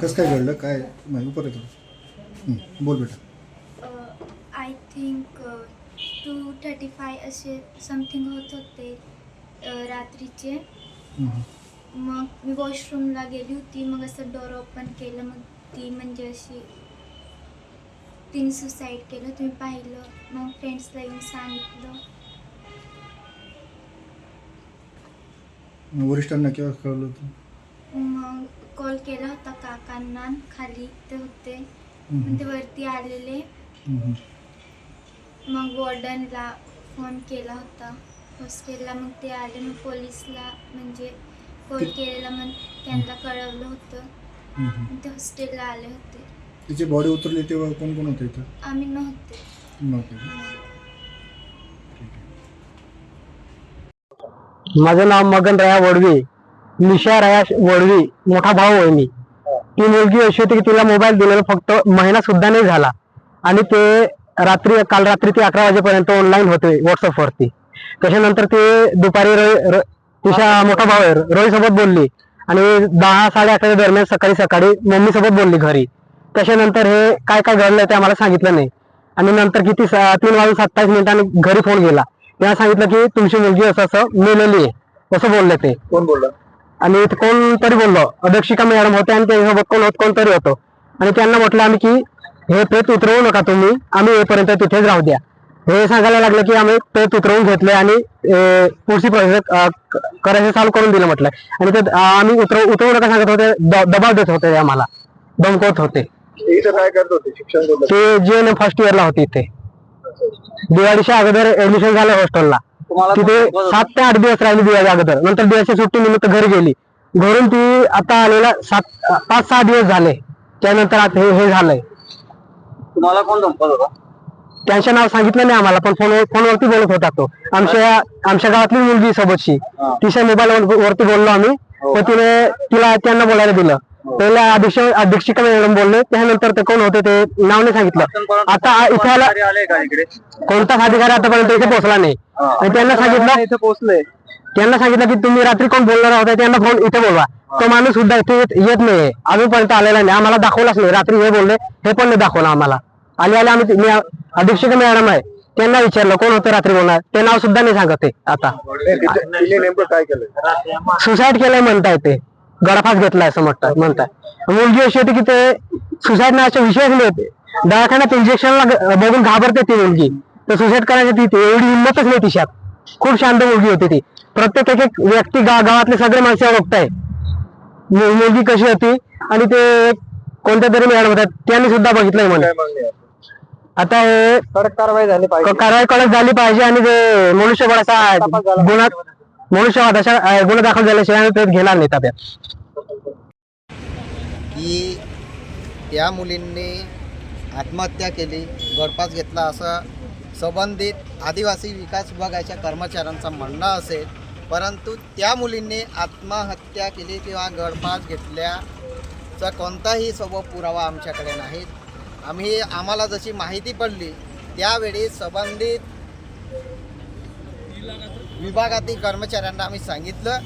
कसं काय घडलं? काय माहिती? परत बोल बेटा. I think two thirty five असे समथिंग होत होते अ, रात्रीचे. मग मी वॉशरूमला गेली होती. मग असं डोर ओपन केलं. मग ती म्हणजे अशी तिने सुसाईड केलं. तुम्ही पाहिलं. मग फ्रेंड्सला येऊन सांगितलं. वरिष्ठांना केव्हा कळवलं होतं? मग कॉल केला होता काकांना खाली ते होते. मग. ते वरती आलेले. मग वॉर्डनला फोन केला होता. हॉस्टेलला मग ते आले. मग पोलिसला म्हणजे कॉल केलेला. मग त्यांना कळवलं होतं. मग ते हॉस्टेलला आले होते. तिची बॉडी उतरली तेव्हा कोण कोण होतं इथं? आम्ही नव्हते. नव्हते का? माझं नाव मगन राया वडवी. निशा राया वडवी. मोठा भाऊ आहे मी. ती मुलगी अशी होती की तिला मोबाईल दिलेला फक्त महिना सुद्धा नाही झाला. आणि ते रात्री काल रात्री ते अकरा वाजेपर्यंत ऑनलाईन होते व्हॉट्सअप वरती. त्याच्यानंतर ते दुपारी रो- तिच्या मोठा भाऊ आहे सोबत बोलली. आणि दहा साडे अकरा दरम्यान सकाळी सकाळी मम्मी सोबत बोलली घरी. त्याच्यानंतर हे काय काय घडलं ते आम्हाला सांगितलं नाही. आणि नंतर किती तीन वाजून सत्तावीस मिनिटांनी घरी फोन गेला. तेव्हा सांगितलं की तुमची मुलगी असं असं मेलेली आहे. असं बोलले ते. कोण बोलला? आणि ते कोणतरी बोललो. अध्यक्षिका मॅडम होते आणि त्यांच्यासोबत कोण होत कोणतरी होतो. आणि त्यांना म्हटलं आम्ही की हे पेत उतरवू नका तुम्ही. आम्ही येईपर्यंत तिथेच राहू द्या. हे सांगायला लागलं की आम्ही पेत उतरवून घेतले आणि पुढची प्रोसेस करायचं चालू करून दिलं म्हटलं. आणि ते आम्ही उतरव उतरवू नका सांगत होते. दबाव देत होते आम्हाला. धमकवत होते. इथं काय करत होते? शिक्षण ते जे फर्स्ट इयरला होते इथे. दिवाळीच्या अगोदर ऍडमिशन झालं हॉस्टेलला तिथे सात ते आठ दिवस राहिली दिवाळी अगोदर. नंतर दिवाळीच्या सुट्टी निमित्त घरी गेली. घरून ती आता आलेला सात पाच सहा दिवस झाले. त्यानंतर आता हे हे झालंय. तुम्हाला कोण धमकत होता? त्यांचं नाव सांगितलं नाही आम्हाला पण फोनवर फोनवरती बोलत होता तो. आमच्या आमच्या गावातली मुलगी सोबतची तिच्या मोबाईल वरती बोललो आम्ही. तर तिने तिला त्यांना बोलायला दिलं. पहिला अध्यक्ष अध्यक्षिका मॅडम बोलले. त्यानंतर ते कोण होते ते नाव नाही सांगितलं आता इथे आला कोणताच अधिकारी आतापर्यंत इथे पोहोचला नाही. आणि त्यांना सांगितलं इथे पोहोचले त्यांना सांगितलं की तुम्ही रात्री कोण बोलणार होता त्यांना फोन इथे बोलवा. तो माणूस सुद्धा इथे येत नाही अजूनपर्यंत आलेला नाही. आम्हाला दाखवलाच नाही. रात्री हे बोलले हे पण नाही दाखवलं आम्हाला. आले आले आम्ही मी अधीक्षक मॅडम आहे. त्यांना विचारलं कोण होतं रात्री बोलणार? ते नाव सुद्धा नाही सांगत ते आता. तिने नेमकं काय केलं सुसाईड केलंय म्हणताय ते. गळफास घेतलाय असं म्हणतात म्हणताय. मुलगी अशी होती की ते सुसाईड नावाचा विषयच नाही ते दवाखान्यात इंजेक्शनला बघून घाबरते ती मुलगी. तर सुसाईड करायची ती ती एवढी हिंमतच नाही तिच्यात. खूप शांत मुलगी होती ती. प्रत्येक एक एक व्यक्ती गा गावातले सगळे माणसं ओळखताय. मु- मुलगी कशी होती? आणि ते कोणत्या तरी मॅडम होत्या त्यांनी सुद्धा बघितलंय म्हणे काय मागणी आहे? आता हे कडक कारवाई झाली पाहिजे. क- कारवाई कडक झाली पाहिजे आणि ते मनुष्यबळाचा गुन्हा मनुष्यवाद अशा अं, गुन्हा दाखल झाल्याशिवाय आम्ही ते घेणार नाही ताब्यात. की त्या मुलींनी आत्महत्या केली गळफास घेतला असं संबंधित आदिवासी विकास विभागाच्या कर्मचाऱ्यांचं म्हणणं असेल परंतु त्या मुलींनी आत्महत्या केली किंवा गळफास घेतल्याचा कोणताही सबब पुरावा आमच्याकडे नाहीत आम्ही आम्हाला जशी माहिती पडली त्यावेळी संबंधित विभागातील कर्मचाऱ्यांना आम्ही सांगितलं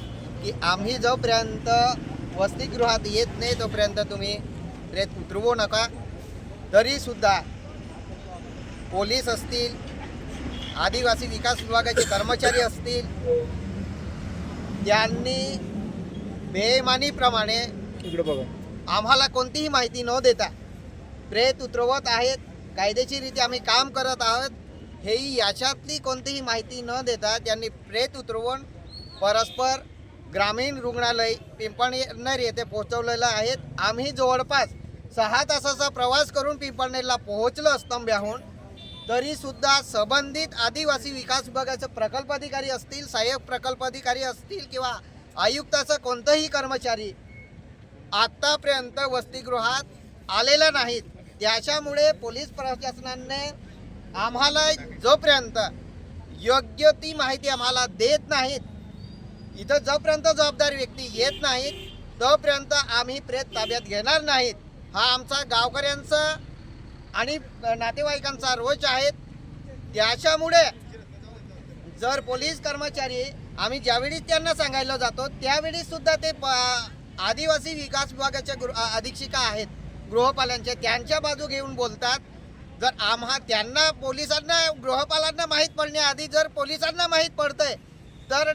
की आम्ही जोपर्यंत वसतिगृहात येत नाही तोपर्यंत तुम्ही प्रेत उतरवू नका. तरीसुद्धा पोलीस असतील आदिवासी विकास विभागाचे कर्मचारी असतील त्यांनी बेमानीप्रमाणे आम्हाला कोणतीही माहिती न देता प्रेत उतरवत आहेत. कायदेशीररित्या आम्ही काम करत आहोत. हेही याच्यातली कोणतीही माहिती न देता त्यांनी प्रेत उतरवून परस्पर ग्रामीण रुग्णालय पिंपळनेर येथे पोहोचवलेलं आहेत आम्ही जवळपास सहा तासाचा प्रवास करून पिंपळनेरला पोहोचलो स्तंभ्याहून. तरीसुद्धा संबंधित आदिवासी विकास विभागाचे प्रकल्प अधिकारी असतील सहाय्यक प्रकल्प अधिकारी असतील किंवा आयुक्ताचा कोणताही कर्मचारी आत्तापर्यंत वसतिगृहात आलेला नाहीत. त्याच्यामुळे पोलीस प्रशासनाने आम्हाला जोपर्यंत योग्य ती माहिती आम्हाला देत नाहीत इथं जोपर्यंत जबाबदार व्यक्ती येत नाहीत तोपर्यंत आम्ही प्रेत ताब्यात घेणार नाहीत. हा आमचा गावकऱ्यांचा आणि नातेवाईकांचा रोष आहेत त्याच्यामुळे जर पोलीस कर्मचारी आम्ही ज्यावेळी त्यांना सांगायला जातो त्यावेळी सुद्धा ते प- आदिवासी विकास विभागाच्या गृह अधीक्षिका आहेत. गृहपालांच्या त्यांच्या बाजू घेऊन बोलतात. जर आम्हा त्यांना पोलिसांना गृहपालांना माहीत पडण्याआधी जर पोलिसांना माहीत पडतंय तर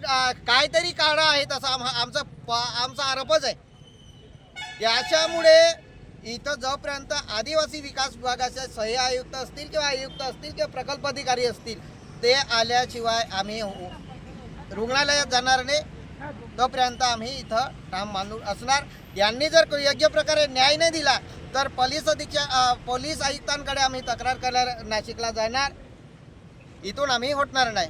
काहीतरी कारणं आहेत असा आम्हा आमचा पा आमचा आरोपच आहे. त्याच्यामुळे इथं जोपर्यंत आदिवासी विकास विभागाचे सह आयुक्त असतील किंवा आयुक्त असतील किंवा प्रकल्प अधिकारी असतील ते आल्याशिवाय आम्ही रुग्णालयात जाणार नाही. तोपर्यंत आम्ही इथं ठाम मानून असणार. यांनी जर योग्य प्रकारे न्याय नाही दिला तर पोलीस अधीक्षक पोलीस आयुक्तांकडे आम्ही तक्रार करायला नाशिकला जाणार. इथून आम्ही होटणार नाही.